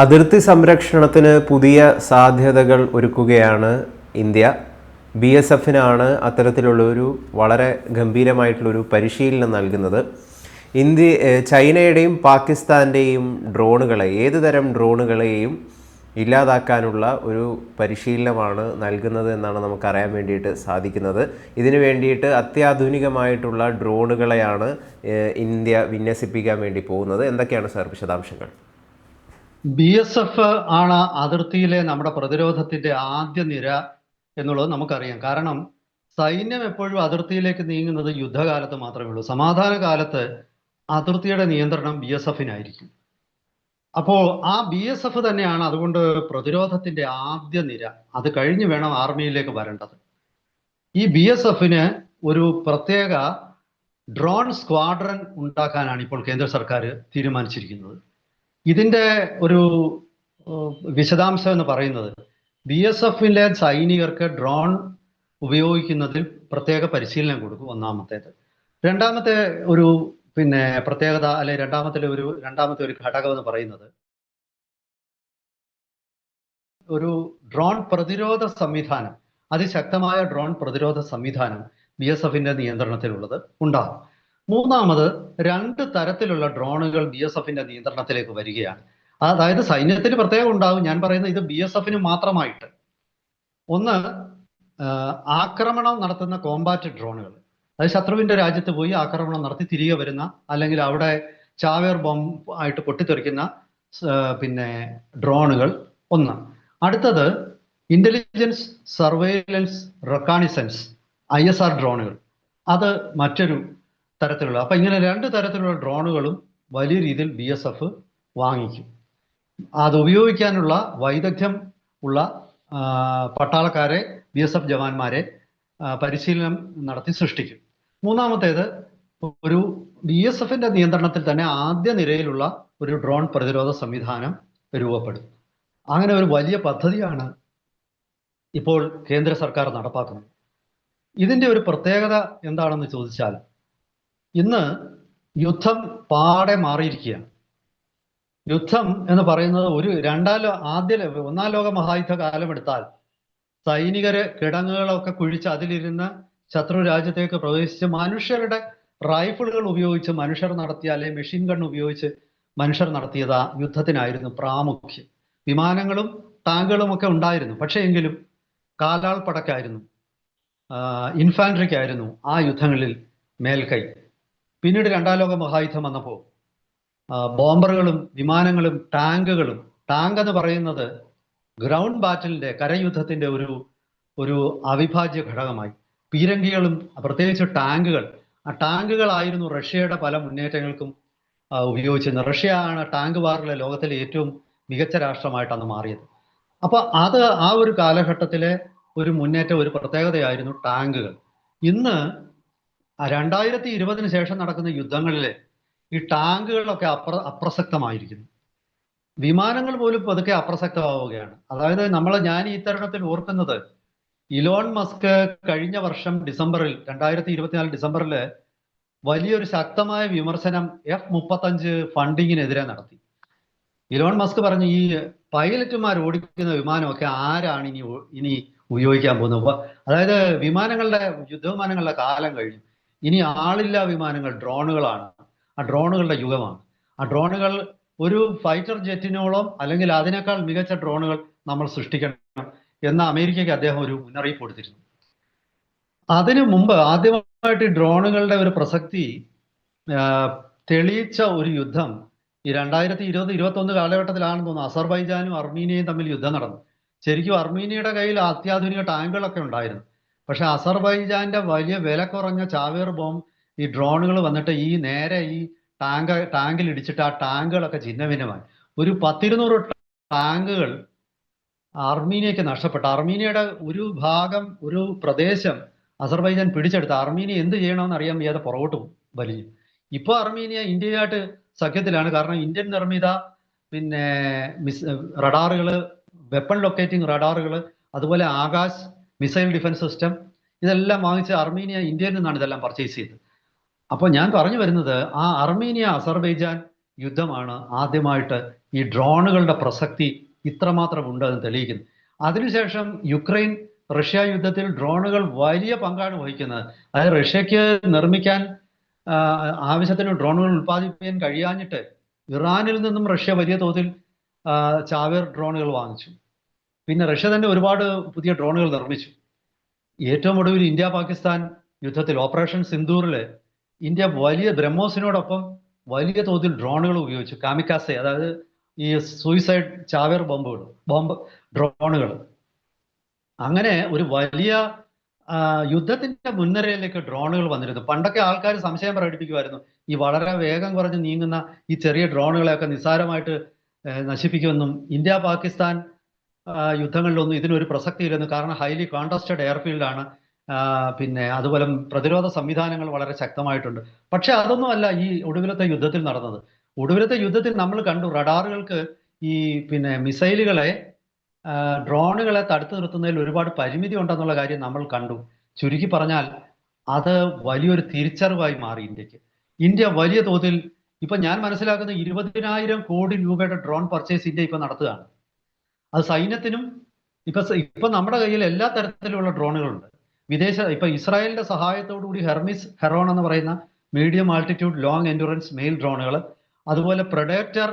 അതിർത്തി സംരക്ഷണത്തിന് പുതിയ സാധ്യതകൾ ഒരുക്കുകയാണ് ഇന്ത്യ. ബി എസ് എഫിനാണ് അത്തരത്തിലുള്ളൊരു വളരെ ഗംഭീരമായിട്ടുള്ളൊരു പരിശീലനം നൽകുന്നത്. ഇന്ത്യ ചൈനയുടെയും പാകിസ്ഥാന്റെയും ഡ്രോണുകളെ ഏത് തരം ഡ്രോണുകളെയും ഇല്ലാതാക്കാനുള്ള ഒരു പരിശീലനമാണ് നൽകുന്നത് എന്നാണ് നമുക്കറിയാൻ വേണ്ടിയിട്ട് സാധിക്കുന്നത്. ഇതിനു വേണ്ടിയിട്ട് അത്യാധുനികമായിട്ടുള്ള ഡ്രോണുകളെയാണ് ഇന്ത്യ വിന്യസിപ്പിക്കാൻ വേണ്ടി പോകുന്നത്. എന്തൊക്കെയാണ് സാർ വിശദാംശങ്ങൾ? ബി എസ് എഫ് ആണ് അതിർത്തിയിലെ നമ്മുടെ പ്രതിരോധത്തിന്റെ ആദ്യ നിര എന്നുള്ളത് നമുക്കറിയാം. കാരണം സൈന്യം എപ്പോഴും അതിർത്തിയിലേക്ക് നീങ്ങുന്നത് യുദ്ധകാലത്ത് മാത്രമേ ഉള്ളൂ. സമാധാന കാലത്ത് അതിർത്തിയുടെ നിയന്ത്രണം ബി എസ് എഫിനായിരിക്കും അപ്പോൾ ആ ബി എസ് എഫ് തന്നെയാണ് അതുകൊണ്ട് പ്രതിരോധത്തിന്റെ ആദ്യ നിര. അത് കഴിഞ്ഞ് വേണം ആർമിയിലേക്ക് വരേണ്ടത്. ഈ ബി എസ് എഫിന് ഒരു പ്രത്യേക ഡ്രോൺ സ്ക്വാഡ്രൻ ഉണ്ടാക്കാനാണ് ഇപ്പോൾ കേന്ദ്ര സർക്കാർ തീരുമാനിച്ചിരിക്കുന്നത്. ഇതിന്റെ ഒരു വിശദാംശം എന്ന് പറയുന്നത് ബി എസ് എഫിലെ സൈനികർക്ക് ഡ്രോൺ ഉപയോഗിക്കുന്നതിൽ പ്രത്യേക പരിശീലനം കൊടുക്കും ഒന്നാമത്തേത്. രണ്ടാമത്തെ ഒരു പിന്നെ പ്രത്യേകത അല്ലെ രണ്ടാമത്തെ ഒരു രണ്ടാമത്തെ ഒരു ഘടകം എന്ന് പറയുന്നത് ഒരു ഡ്രോൺ പ്രതിരോധ സംവിധാനം അതിശക്തമായ ഡ്രോൺ പ്രതിരോധ സംവിധാനം ബി എസ് എഫിന്റെ നിയന്ത്രണത്തിലുള്ളത് ഉണ്ടാകും. മൂന്നാമത് രണ്ട് തരത്തിലുള്ള ഡ്രോണുകൾ ബി എസ് എഫിന്റെ നിയന്ത്രണത്തിലേക്ക് വരികയാണ്. അതായത് സൈന്യത്തിന് പ്രത്യേകം ഉണ്ടാകും ഞാൻ പറയുന്നത് ഇത് ബി എസ് എഫിന് മാത്രമായിട്ട്. ഒന്ന് ആക്രമണം നടത്തുന്ന കോമ്പാറ്റ് ഡ്രോണുകൾ അത് ശത്രുവിന്റെ രാജ്യത്ത് പോയി ആക്രമണം നടത്തി തിരികെ വരുന്ന അല്ലെങ്കിൽ അവിടെ ചാവേർ ബോംബ് ആയിട്ട് പൊട്ടിത്തെറിക്കുന്ന പിന്നെ ഡ്രോണുകൾ. ഒന്ന് അടുത്തത് intelligence surveillance reconnaissance I S R ഡ്രോണുകൾ അത് മറ്റൊരു തരത്തിലുള്ള അപ്പൊ ഇങ്ങനെ രണ്ട് തരത്തിലുള്ള ഡ്രോണുകളും വലിയ രീതിയിൽ ബി എസ് എഫ് വാങ്ങിക്കും. അത് ഉപയോഗിക്കാനുള്ള വൈദഗ്ധ്യം ഉള്ള പട്ടാളക്കാരെ ബി എസ് എഫ് ജവാന്മാരെ പരിശീലനം നടത്തി സൃഷ്ടിക്കും. മൂന്നാമത്തേത് ഒരു ബി എസ് എഫിന്റെ നിയന്ത്രണത്തിൽ തന്നെ ആദ്യ നിരയിലുള്ള ഒരു ഡ്രോൺ പ്രതിരോധ സംവിധാനം രൂപപ്പെടും. അങ്ങനെ ഒരു വലിയ പദ്ധതിയാണ് ഇപ്പോൾ കേന്ദ്ര സർക്കാർ നടപ്പാക്കുന്നത്. ഇതിന്റെ ഒരു പ്രത്യേകത എന്താണെന്ന് ചോദിച്ചാൽ ഇന്ന് യുദ്ധം പാടെ മാറിയിരിക്കുകയാണ്. യുദ്ധം എന്ന് പറയുന്നത് ഒരു രണ്ടാം ആദ്യ ഒന്നാം ലോക മഹായുദ്ധ കാലം എടുത്താൽ സൈനികര് കിടങ്ങുകളൊക്കെ കുഴിച്ച് അതിലിരുന്ന് ശത്രു രാജ്യത്തേക്ക് പ്രവേശിച്ച് മനുഷ്യരുടെ റൈഫിളുകൾ ഉപയോഗിച്ച് മനുഷ്യർ നടത്തിയ അല്ലെങ്കിൽ മെഷീൻ ഗൺ ഉപയോഗിച്ച് മനുഷ്യർ നടത്തിയത് യുദ്ധത്തിനായിരുന്നു പ്രാമുഖ്യം. വിമാനങ്ങളും ടാങ്കുകളും ഒക്കെ ഉണ്ടായിരുന്നു. പക്ഷേ എങ്കിലും കാലാൾ പടക്കായിരുന്നു. ഇൻഫാൻട്രിക്കായിരുന്നു ആ യുദ്ധങ്ങളിൽ മേൽക്കൈ. പിന്നീട് രണ്ടാം ലോക മഹായുദ്ധം വന്നപ്പോൾ ബോംബറുകളും വിമാനങ്ങളും ടാങ്കുകളും ടാങ്ക് എന്ന് പറയുന്നത് ഗ്രൗണ്ട് ബാറ്റിലിന്റെ കരയുദ്ധത്തിന്റെ ഒരു ഒരു അവിഭാജ്യ ഘടകമായി. പീരങ്കികളും പ്രത്യേകിച്ച് ടാങ്കുകൾ. ആ ടാങ്കുകളായിരുന്നു റഷ്യയുടെ പല മുന്നേറ്റങ്ങൾക്കും ഉപയോഗിച്ചിരുന്നത്. റഷ്യ ആണ് ടാങ്ക് വാറിലെ ലോകത്തിലെ ഏറ്റവും മികച്ച രാഷ്ട്രമായിട്ടാണ് മാറിയത്. അപ്പൊ അത് ആ ഒരു കാലഘട്ടത്തിലെ ഒരു മുന്നേറ്റം ഒരു പ്രത്യേകതയായിരുന്നു ടാങ്കുകൾ. ഇന്ന് രണ്ടായിരത്തി ഇരുപതിന് ശേഷം നടക്കുന്ന യുദ്ധങ്ങളിൽ ഈ ടാങ്കുകളൊക്കെ അപ്ര അപ്രസക്തമായിരിക്കുന്നു. വിമാനങ്ങൾ പോലും പതുക്കെ അപ്രസക്തമാവുകയാണ്. അതായത് നമ്മൾ ഞാൻ ഈ തരുണത്തിൽ ഓർക്കുന്നത് ഇലോൺ മസ്ക് കഴിഞ്ഞ വർഷം ഡിസംബറിൽ രണ്ടായിരത്തി ഇരുപത്തിനാല് ഡിസംബറിൽ വലിയൊരു ശക്തമായ വിമർശനം എഫ് മുപ്പത്തഞ്ച് ഫണ്ടിങ്ങിനെതിരെ നടത്തി. ഇലോൺ മസ്ക് പറഞ്ഞു ഈ പൈലറ്റുമാർ ഓടിക്കുന്ന വിമാനമൊക്കെ ആരാണ് ഇനി ഇനി ഉപയോഗിക്കാൻ പോകുന്നത്? അതായത് വിമാനങ്ങളുടെ യുദ്ധവിമാനങ്ങളുടെ കാലം കഴിഞ്ഞു. ഇനി ആളില്ലാ വിമാനങ്ങൾ ഡ്രോണുകളാണ്. ആ ഡ്രോണുകളുടെ യുഗമാണ്. ആ ഡ്രോണുകൾ ഒരു ഫൈറ്റർ ജെറ്റിനോളം അല്ലെങ്കിൽ അതിനേക്കാൾ മികച്ച ഡ്രോണുകൾ നമ്മൾ സൃഷ്ടിക്കണം എന്ന അമേരിക്കയ്ക്ക് അദ്ദേഹം ഒരു മുന്നറിയിപ്പ് കൊടുത്തിരുന്നു. അതിനു മുമ്പ് ആദ്യമായിട്ട് ഡ്രോണുകളുടെ ഒരു പ്രസക്തി തെളിയിച്ച ഒരു യുദ്ധം ഈ രണ്ടായിരത്തി ഇരുപത് ഇരുപത്തി ഒന്ന് കാലഘട്ടത്തിലാണെന്ന് തോന്നുന്നു. അസർബൈജാനും അർമീനിയയും തമ്മിൽ യുദ്ധം നടന്നു. ശരിക്കും അർമീനിയയുടെ കയ്യിൽ അത്യാധുനിക ടാങ്കുകളൊക്കെ ഉണ്ടായിരുന്നു. പക്ഷെ അസർബൈജാന്റെ വലിയ വില കുറഞ്ഞ ചാവേർ ബോം ഈ ഡ്രോണുകൾ വന്നിട്ട് ഈ നേരെ ഈ ടാങ്ക് ടാങ്കിൽ ഇടിച്ചിട്ട് ആ ടാങ്കുകളൊക്കെ ഛിന്നഭിന്നമായി. ഒരു പത്തിരുന്നൂറ് ടാങ്കുകൾ അർമീനിയക്ക് നഷ്ടപ്പെട്ടു. അർമീനിയയുടെ ഒരു ഭാഗം ഒരു പ്രദേശം അസർബൈജാൻ പിടിച്ചെടുത്ത്. അർമീനിയ എന്ത് ചെയ്യണമെന്ന് അറിയാൻ വയ്യാതെ പുറകോട്ട് വലിഞ്ഞു. ഇപ്പൊ അർമീനിയ ഇന്ത്യയായിട്ട് സഖ്യത്തിലാണ്. കാരണം ഇന്ത്യൻ നിർമ്മിത പിന്നെ മിസ് റഡാറുകൾ വെപ്പൺ ലൊക്കേറ്റിംഗ് റഡാറുകൾ അതുപോലെ ആകാശ് മിസൈൽ ഡിഫൻസ് സിസ്റ്റം ഇതെല്ലാം വാങ്ങിച്ച് അർമീനിയ ഇന്ത്യയിൽ നിന്നാണ് ഇതെല്ലാം പർച്ചേസ് ചെയ്തത്. അപ്പോൾ ഞാൻ പറഞ്ഞു വരുന്നത് ആ അർമീനിയ അസർബൈജാൻ യുദ്ധമാണ് ആദ്യമായിട്ട് ഈ ഡ്രോണുകളുടെ പ്രസക്തി ഇത്രമാത്രം ഉണ്ടെന്ന് തെളിയിക്കുന്നു അതിനുശേഷം യുക്രൈൻ റഷ്യ യുദ്ധത്തിൽ ഡ്രോണുകൾ വലിയ പങ്കാണ് വഹിക്കുന്നത്. അതായത് റഷ്യക്ക് നിർമ്മിക്കാൻ ആവശ്യത്തിന് ഡ്രോണുകൾ ഉൽപ്പാദിപ്പിക്കാൻ കഴിയാഞ്ഞിട്ട് ഇറാനിൽ നിന്നും റഷ്യ വലിയ തോതിൽ ചാവേർ ഡ്രോണുകൾ വാങ്ങിച്ചു. പിന്നെ റഷ്യ തന്നെ ഒരുപാട് പുതിയ ഡ്രോണുകൾ നിർമ്മിച്ചു. ഏറ്റവും ഒടുവിൽ ഇന്ത്യ പാകിസ്ഥാൻ യുദ്ധത്തിൽ ഓപ്പറേഷൻ സിന്ദൂറിൽ ഇന്ത്യ വലിയ ബ്രഹ്മോസിനോടൊപ്പം വലിയ തോതിൽ ഡ്രോണുകൾ ഉപയോഗിച്ചു. കാമിക്കാസെ അതായത് ഈ സൂയിസൈഡ് ചാവേർ ബോംബുകൾ ബോംബ് ഡ്രോണുകൾ. അങ്ങനെ ഒരു വലിയ യുദ്ധത്തിന്റെ മുൻനിരയിലേക്ക് ഡ്രോണുകൾ വന്നിരുന്നു. പണ്ടൊക്കെ ആൾക്കാർ സംശയം പ്രകടിപ്പിക്കുമായിരുന്നു ഈ വളരെ വേഗം കുറഞ്ഞ് നീങ്ങുന്ന ഈ ചെറിയ ഡ്രോണുകളെയൊക്കെ നിസ്സാരമായിട്ട് നശിപ്പിക്കുമെന്നും ഇന്ത്യ പാകിസ്ഥാൻ യുദ്ധങ്ങളിലൊന്നും ഇതിനൊരു പ്രസക്തിയില്ലെന്ന്. കാരണം ഹൈലി കോൺടസ്റ്റഡ് എയർഫീൽഡാണ് പിന്നെ അതുപോലെ പ്രതിരോധ സംവിധാനങ്ങൾ വളരെ ശക്തമായിട്ടുണ്ട്. പക്ഷെ അതൊന്നുമല്ല ഈ ഒടുവിലത്തെ യുദ്ധത്തിൽ നടന്നത്. ഒടുവിലത്തെ യുദ്ധത്തിൽ നമ്മൾ കണ്ടു റഡാറുകൾക്ക് ഈ പിന്നെ മിസൈലുകളെ ഡ്രോണുകളെ തടുത്തു നിർത്തുന്നതിൽ ഒരുപാട് പരിമിതി ഉണ്ടെന്നുള്ള കാര്യം നമ്മൾ കണ്ടു. ചുരുക്കി പറഞ്ഞാൽ അത് വലിയൊരു തിരിച്ചറിവായി മാറി ഇന്ത്യയ്ക്ക്. ഇന്ത്യ വലിയ തോതിൽ ഇപ്പൊ ഞാൻ മനസ്സിലാക്കുന്ന ഇരുപതിനായിരം കോടി രൂപയുടെ ഡ്രോൺ പർച്ചേസ് ഇന്ത്യ ഇപ്പൊ നടത്തുകയാണ്. അത് സൈന്യത്തിനും ഇപ്പൊ ഇപ്പൊ നമ്മുടെ കയ്യിൽ എല്ലാ തരത്തിലുള്ള ഡ്രോണുകളുണ്ട്. വിദേശ ഇപ്പൊ ഇസ്രായേലിന്റെ സഹായത്തോടുകൂടി ഹെർമിസ് ഹെറോൺ എന്ന് പറയുന്ന medium altitude long endurance male ഡ്രോണുകൾ അതുപോലെ പ്രൊഡക്റ്റർ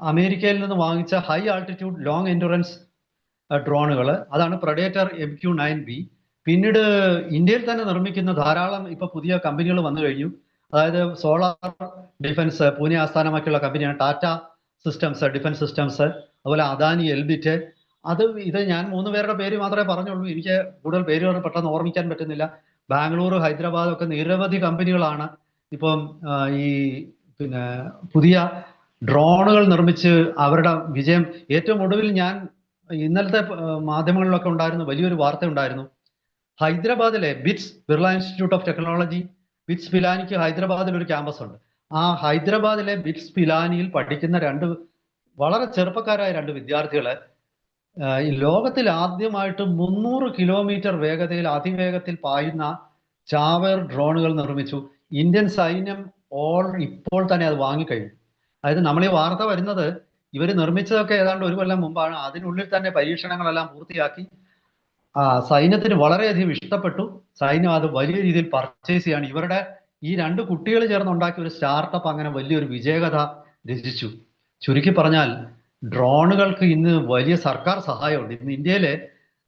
അമേരിക്കയിൽ നിന്ന് വാങ്ങിച്ച ഹൈ ആൾട്ടിറ്റ്യൂഡ് ലോങ് എൻഡുറൻസ് ഡ്രോണുകൾ അതാണ് Predator M Q nine B. പിന്നീട് ഇന്ത്യയിൽ തന്നെ നിർമ്മിക്കുന്ന ധാരാളം ഇപ്പൊ പുതിയ കമ്പനികൾ വന്നു കഴിഞ്ഞു. അതായത് സോളാർ ഡിഫൻസ് പൂനെ ആസ്ഥാനമാക്കിയുള്ള കമ്പനിയാണ് ടാറ്റ. സിസ്റ്റംസ് ഡിഫൻസ് സിസ്റ്റംസ് അതുപോലെ അദാനി എൽബിറ്റ്. അത് ഇത് ഞാൻ മൂന്ന് പേരുടെ പേര് മാത്രമേ പറഞ്ഞുള്ളൂ. എനിക്ക് കൂടുതൽ പേരുകൾ പെട്ടെന്ന് ഓർമ്മിക്കാൻ പറ്റുന്നില്ല. ബാംഗ്ലൂർ ഹൈദരാബാദ് ഒക്കെ നിരവധി കമ്പനികളാണ് ഇപ്പം ഈ പിന്നെ പുതിയ ഡ്രോണുകൾ നിർമ്മിച്ച് അവരുടെ വിജയം. ഏറ്റവും ഒടുവിൽ ഞാൻ ഇന്നലത്തെ മാധ്യമങ്ങളിലൊക്കെ ഉണ്ടായിരുന്നു വലിയൊരു വാർത്ത ഉണ്ടായിരുന്നു. ഹൈദരാബാദിലെ BITS Birla institute of technology BITS പിലാനിക്ക് ഹൈദരാബാദിൽ ഒരു ക്യാമ്പസ് ഉണ്ട്. ആ ഹൈദരാബാദിലെ ബിറ്റ്സ് പിലാനിയിൽ പഠിക്കുന്ന രണ്ട് വളരെ ചെറുപ്പക്കാരായ രണ്ട് വിദ്യാർത്ഥികളെ ലോകത്തിൽ ആദ്യമായിട്ട് മുന്നൂറ് കിലോമീറ്റർ വേഗതയിൽ അതിവേഗത്തിൽ പായുന്ന ചാവേർ ഡ്രോണുകൾ നിർമ്മിച്ചു. ഇന്ത്യൻ സൈന്യം ഓൾ ഇപ്പോൾ തന്നെ അത് വാങ്ങിക്കഴിഞ്ഞു. അതായത് നമ്മൾ ഈ വാർത്ത വരുന്നത് ഇവർ നിർമ്മിച്ചതൊക്കെ ഏതാണ്ട് ഒരു കൊല്ലം മുമ്പാണ്. അതിനുള്ളിൽ തന്നെ പരീക്ഷണങ്ങളെല്ലാം പൂർത്തിയാക്കി. സൈന്യത്തിന് വളരെയധികം ഇഷ്ടപ്പെട്ടു. സൈന്യം അത് വലിയ രീതിയിൽ പർച്ചേസ് ചെയ്യാണ്. ഇവരുടെ ഈ രണ്ട് കുട്ടികൾ ചേർന്ന് ഉണ്ടാക്കിയ ഒരു സ്റ്റാർട്ടപ്പ് അങ്ങനെ വലിയൊരു വിജയകഥ രചിച്ചു. ചുരുക്കി പറഞ്ഞാൽ ഡ്രോണുകൾക്ക് ഇന്ന് വലിയ സർക്കാർ സഹായമുണ്ട്. ഇന്ന് ഇന്ത്യയിലെ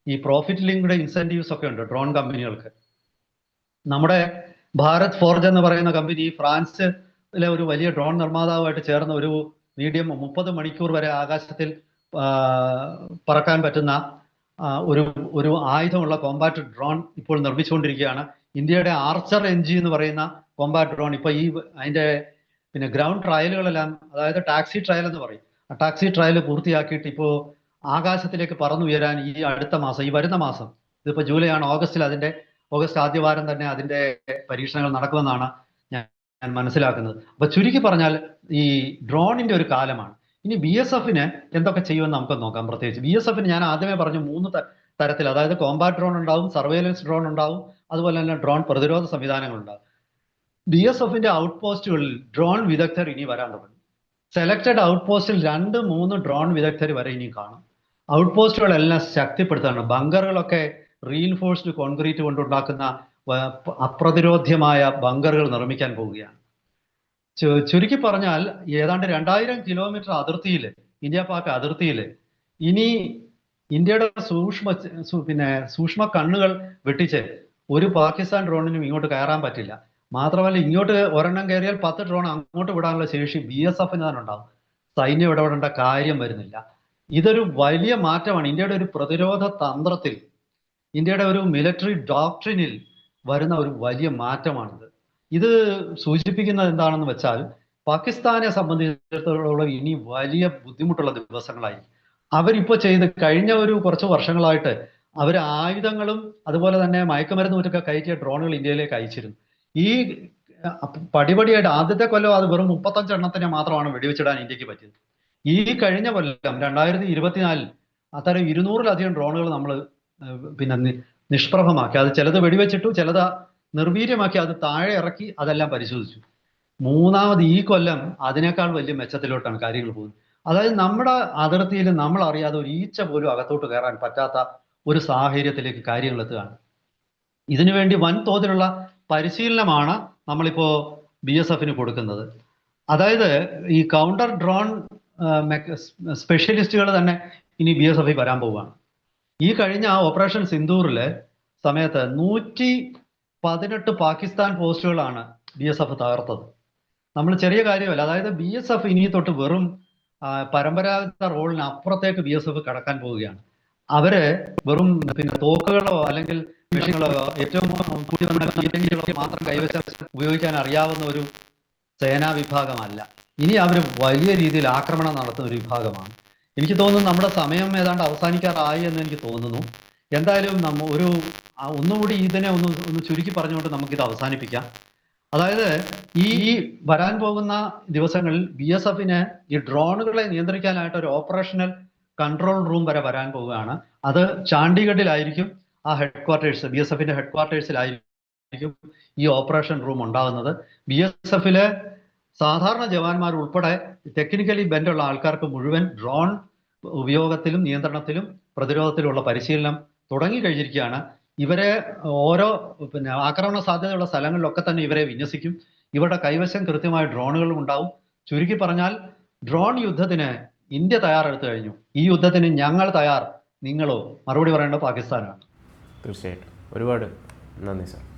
ഈ പ്രോഫിറ്റ് ലിങ്ക്ഡ് ഇൻസെന്റീവ്സ് ഒക്കെ ഉണ്ട് ഡ്രോൺ കമ്പനികൾക്ക്. നമ്മുടെ ഭാരത് ഫോർജ് എന്ന് പറയുന്ന കമ്പനി ഫ്രാൻസിലെ ഒരു വലിയ ഡ്രോൺ നിർമ്മാതാവുമായിട്ട് ചേർന്ന ഒരു മീഡിയം മുപ്പത് മണിക്കൂർ വരെ ആകാശത്തിൽ പറക്കാൻ പറ്റുന്ന ഒരു ഒരു ആയുധമുള്ള കോമ്പാറ്റ് ഡ്രോൺ ഇപ്പോൾ നിർമ്മിച്ചുകൊണ്ടിരിക്കുകയാണ്. ഇന്ത്യയുടെ ആർച്ചർ എൻ ജി എന്ന് പറയുന്ന കോമ്പാറ്റ് ഡ്രോൺ ഇപ്പൊ ഈ അതിന്റെ പിന്നെ ഗ്രൗണ്ട് ട്രയലുകളെല്ലാം അതായത് ടാക്സി ട്രയൽ എന്ന് പറയും. ആ ടാക്സി ട്രയൽ പൂർത്തിയാക്കിയിട്ട് ഇപ്പോൾ ആകാശത്തിലേക്ക് പറന്നുയരാൻ ഈ അടുത്ത മാസം ഈ വരുന്ന മാസം ഇതിപ്പോ ജൂലൈ ആണ് ഓഗസ്റ്റിൽ അതിന്റെ ഓഗസ്റ്റ് ആദ്യവാരം തന്നെ അതിന്റെ പരീക്ഷണങ്ങൾ നടക്കുമെന്നാണ് ഞാൻ മനസ്സിലാക്കുന്നത്. അപ്പൊ ചുരുക്കി പറഞ്ഞാൽ ഈ ഡ്രോണിന്റെ ഒരു കാലമാണ്. ഇനി ബി എസ് എഫിന് എന്തൊക്കെ ചെയ്യുമെന്ന് നമുക്ക് നോക്കാം പ്രത്യേകിച്ച്. ബി എസ് എഫിന് ഞാൻ ആദ്യമേ പറഞ്ഞു മൂന്ന് തരത്തിൽ അതായത് കോമ്പാറ്റ് ഡ്രോൺ ഉണ്ടാവും സർവേലൻസ് ഡ്രോൺ ഉണ്ടാവും അതുപോലെ തന്നെ ഡ്രോൺ പ്രതിരോധ സംവിധാനങ്ങളുണ്ട്. ബി എസ് എഫിന്റെ ഔട്ട് പോസ്റ്റുകളിൽ ഡ്രോൺ വിദഗ്ധർ ഇനി വരാൻ തുടങ്ങി. സെലക്ടഡ് ഔട്ട് പോസ്റ്റിൽ രണ്ട് മൂന്ന് ഡ്രോൺ വിദഗ്ധർ വരെ ഇനി കാണും. ഔട്ട് പോസ്റ്റുകളെല്ലാം ശക്തിപ്പെടുത്താണ് ബങ്കറുകളൊക്കെ റീഇൻഫോഴ്സ്ഡ് കോൺക്രീറ്റ് കൊണ്ടുണ്ടാക്കുന്ന അപ്രതിരോധ്യമായ ബങ്കറുകൾ നിർമ്മിക്കാൻ പോവുകയാണ്. ചുരുക്കി പറഞ്ഞാൽ ഏതാണ്ട് രണ്ടായിരം കിലോമീറ്റർ അതിർത്തിയിൽ ഇന്ത്യ പാക് അതിർത്തിയിൽ ഇനി ഇന്ത്യയുടെ സൂക്ഷ്മ പിന്നെ സൂക്ഷ്മ കണ്ണുകൾ വെട്ടിച്ച് ഒരു പാകിസ്ഥാൻ ഡ്രോണിനും ഇങ്ങോട്ട് കയറാൻ പറ്റില്ല. മാത്രമല്ല ഇങ്ങോട്ട് ഒരെണ്ണം കയറിയാൽ പത്ത് ഡ്രോൺ അങ്ങോട്ട് വിടാനുള്ള ശേഷി ബി എസ് എഫിന് തന്നെ ഉണ്ടാവും. സൈന്യം ഇടപെടേണ്ട കാര്യം വരുന്നില്ല. ഇതൊരു വലിയ മാറ്റമാണ്. ഇന്ത്യയുടെ ഒരു പ്രതിരോധ തന്ത്രത്തിൽ ഇന്ത്യയുടെ ഒരു മിലിറ്ററി ഡോക്ട്രിനിൽ വരുന്ന ഒരു വലിയ മാറ്റമാണിത്. ഇത് സൂചിപ്പിക്കുന്നത് എന്താണെന്ന് വെച്ചാൽ പാകിസ്ഥാനെ സംബന്ധിച്ചിടത്തോളം ഇനി വലിയ ബുദ്ധിമുട്ടുള്ള ദിവസങ്ങളായി. അവരിപ്പോ ചെയ്ത് കഴിഞ്ഞ ഒരു കുറച്ച് വർഷങ്ങളായിട്ട് അവർ ആയുധങ്ങളും അതുപോലെ തന്നെ മയക്കുമരുന്ന് മറ്റൊക്കെ കയറ്റിയ ഡ്രോണുകൾ ഇന്ത്യയിലേക്ക് അയച്ചിരുന്നു. ഈ പടിപടിയായിട്ട് ആദ്യത്തെ കൊല്ലം അത് വെറും മുപ്പത്തഞ്ച് എണ്ണത്തിനെ മാത്രമാണ് വെടിവെച്ചിടാൻ ഇന്ത്യയ്ക്ക് പറ്റിയത്. ഈ കഴിഞ്ഞ കൊല്ലം രണ്ടായിരത്തി ഇരുപത്തിനാലിൽ അത്തരം ഇരുന്നൂറിലധികം ഡ്രോണുകൾ നമ്മൾ പിന്നെ നിഷ്പ്രഭമാക്കി. അത് ചിലത് വെടിവെച്ചിട്ടു ചിലത് നിർവീര്യമാക്കി അത് താഴെ ഇറക്കി അതെല്ലാം പരിശോധിച്ചു. മൂന്നാമത് ഈ കൊല്ലം അതിനേക്കാൾ വലിയ മെച്ചത്തിലോട്ടാണ് കാര്യങ്ങൾ പോകുന്നത്. അതായത് നമ്മുടെ അതിർത്തിയിൽ നമ്മൾ അറിയാതെ ഒരു ഈച്ച പോലും അകത്തോട്ട് കയറാൻ പറ്റാത്ത ഒരു സാഹചര്യത്തിലേക്ക് കാര്യങ്ങൾ എത്തുകയാണ്. ഇതിനുവേണ്ടി വൻതോതിലുള്ള പരിശീലനമാണ് നമ്മളിപ്പോ ബി എസ് എഫിന് കൊടുക്കുന്നത്. അതായത് ഈ കൗണ്ടർ ഡ്രോൺ സ്പെഷ്യലിസ്റ്റുകൾ തന്നെ ഇനി ബി എസ് എഫിൽ വരാൻ പോവുകയാണ്. ഈ കഴിഞ്ഞ ഓപ്പറേഷൻ സിന്ദൂറിലെ സമയത്ത് നൂറ്റി പതിനെട്ട് പാകിസ്ഥാൻ പോസ്റ്റുകളാണ് ബി എസ് എഫ് തകർത്തത്. നമ്മൾ ചെറിയ കാര്യമല്ല അതായത് ബി എസ് എഫ് ഇനി തൊട്ട് വെറും പരമ്പരാഗത റോളിന് അപ്പുറത്തേക്ക് ബി എസ് എഫ് കടക്കാൻ പോവുകയാണ്. അവർ വെറും പിന്നെ തോക്കുകളോ അല്ലെങ്കിൽ മെഷീനുകളോ ഏറ്റവും മാത്രം കൈവശം ഉപയോഗിക്കാൻ അറിയാവുന്ന ഒരു സേനാ വിഭാഗമല്ല. ഇനി അവർ വലിയ രീതിയിൽ ആക്രമണം നടത്തുന്ന ഒരു വിഭാഗമാണ്. എനിക്ക് തോന്നുന്നു നമ്മുടെ സമയം ഏതാണ്ട് അവസാനിക്കാറായി എന്ന് എനിക്ക് തോന്നുന്നു. എന്തായാലും നമ്മ ഒരു ഒന്നുകൂടി ഇതിനെ ഒന്ന് ഒന്ന് ചുരുക്കി പറഞ്ഞുകൊണ്ട് നമുക്കിത് അവസാനിപ്പിക്കാം. അതായത് ഈ വരാൻ പോകുന്ന ദിവസങ്ങളിൽ ബി എസ് എഫിന് ഈ ഡ്രോണുകളെ നിയന്ത്രിക്കാനായിട്ട് ഒരു ഓപ്പറേഷണൽ കൺട്രോൾ റൂം വരെ വരാൻ പോവുകയാണ്. അത് ചാണ്ഡീഗഡിലായിരിക്കും ആ ഹെഡ് ക്വാർട്ടേഴ്സ് ബി എസ് എഫിന്റെ ഹെഡ് ക്വാർട്ടേഴ്സിലായിരിക്കും ഈ ഓപ്പറേഷൻ റൂം ഉണ്ടാകുന്നത് ബി എസ് എഫിലെ സാധാരണ ജവാന്മാർ ഉൾപ്പെടെ ടെക്നിക്കലി ബെൻഡുള്ള ആൾക്കാർക്ക് മുഴുവൻ ഡ്രോൺ ഉപയോഗത്തിലും നിയന്ത്രണത്തിലും പ്രതിരോധത്തിലുമുള്ള പരിശീലനം തുടങ്ങി കഴിഞ്ഞിരിക്കുകയാണ്. ഇവരെ ഓരോ പിന്നെ ആക്രമണ സാധ്യതയുള്ള സ്ഥലങ്ങളിലൊക്കെ തന്നെ ഇവരെ വിന്യസിക്കും. ഇവരുടെ കൈവശം കൃത്യമായ ഡ്രോണുകളും ഉണ്ടാവും. ചുരുക്കി പറഞ്ഞാൽ ഡ്രോൺ യുദ്ധത്തിന് ഇന്ത്യ തയ്യാറെടുത്തു കഴിഞ്ഞു. ഈ യുദ്ധത്തിന് ഞങ്ങൾ തയ്യാർ. നിങ്ങളോ? മറുപടി പറയേണ്ടത് പാകിസ്ഥാനാണ്. തീർച്ചയായിട്ടും. ഒരുപാട് നന്ദി സാർ.